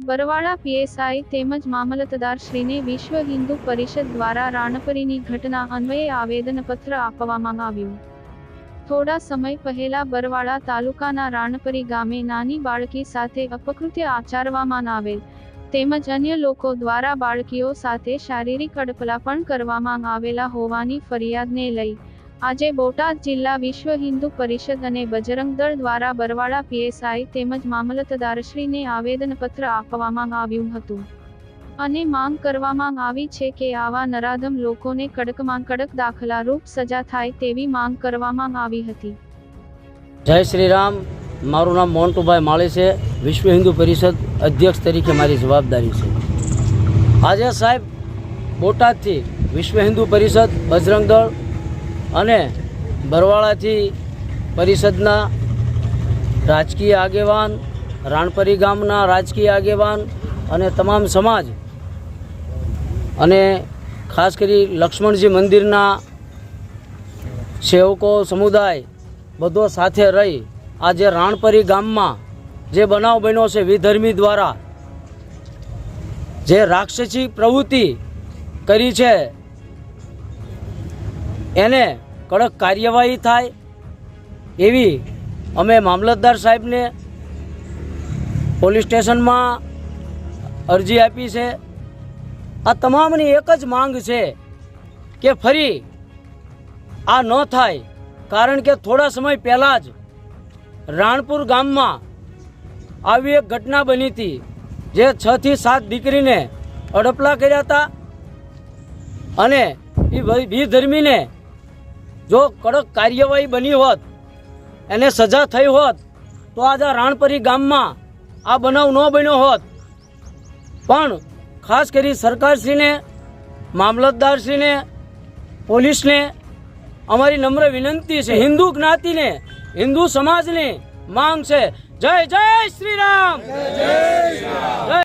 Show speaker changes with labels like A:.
A: Barwala PSI તેમજ મામલતદાર શ્રીને વિશ્વ હિન્દુ પરિષદ દ્વારા રાણપરીની ઘટના અન્વયે આવેદનપત્ર આપવામાં આવ્યું. થોડા સમય પહેલા બરવાળા તાલુકાના રાણપરી ગામે નાની બાળકી સાથે અપકૃત્ય આચરવામાં આવેલ, તેમજ અન્ય લોકો દ્વારા બાળકીઓ સાથે શારીરિક અડપલા પણ કરવામાં આવેલા હોવાની ફરિયાદને લઈ આજે બોટાદ જિલ્લા વિશ્વ હિન્દુ પરિષદ અને બજરંગ દળ દ્વારા બરવાળા પીએસઆઈ તેમજ મામલતદારશ્રીને આવેદનપત્ર આપવામાં આવ્યું હતું. અને માંગ કરવામાં આવી છે કે આવા નરાધમ લોકોને કડકમાં કડક દાખલારૂપ સજા થાય તેવી માંગ કરવામાં આવી હતી.
B: જય શ્રી રામ મારું નામ મોન્ટુભાઈ માળી છે, વિશ્વ હિન્દુ પરિષદ અધ્યક્ષ તરીકે મારી જવાબદારી છે. આજે સાહેબ, બોટાદથી વિશ્વ હિન્દુ પરિષદ, બજરંગ દળ અને બરવાળાથી પરિષદના રાજકીય આગેવાન, રાણપરી ગામના રાજકીય આગેવાન અને તમામ સમાજ અને ખાસ કરી લક્ષ્મણજી મંદિરના સેવકો સમુદાય બધો સાથે રહી આજે રાણપરી ગામમાં જે બનાવ બન્યો છે વિધર્મી દ્વારા, જે રાક્ષસી પ્રવૃત્તિ કરી છે એને કડક કાર્યવાહી થાય એવી અમે મામલતદાર સાહેબને પોલીસ સ્ટેશનમાં અરજી આપી છે. આ તમામની એક જ માંગ છે કે ફરી આ ન થાય. કારણ કે થોડા સમય પહેલાં જ રાણપુર ગામમાં આવી એક ઘટના બની હતી. જે છ થી સાત દીકરીને અડપલા કર્યા હતા અને એ વિધર્મીને જો કડક કાર્યવાહી બની હોત, એને સજા થઈ હોત, તો આજે રાણપરી ગામમાં આ બનાવ ન બન્યો હોત. પણ ખાસ કરી સરકારશ્રીને, મામલતદારશ્રીને, પોલીસને અમારી નમ્ર વિનંતી છે. હિન્દુ જ્ઞાતિને, હિન્દુ સમાજની માંગ છે. જય જય શ્રી રામ! જય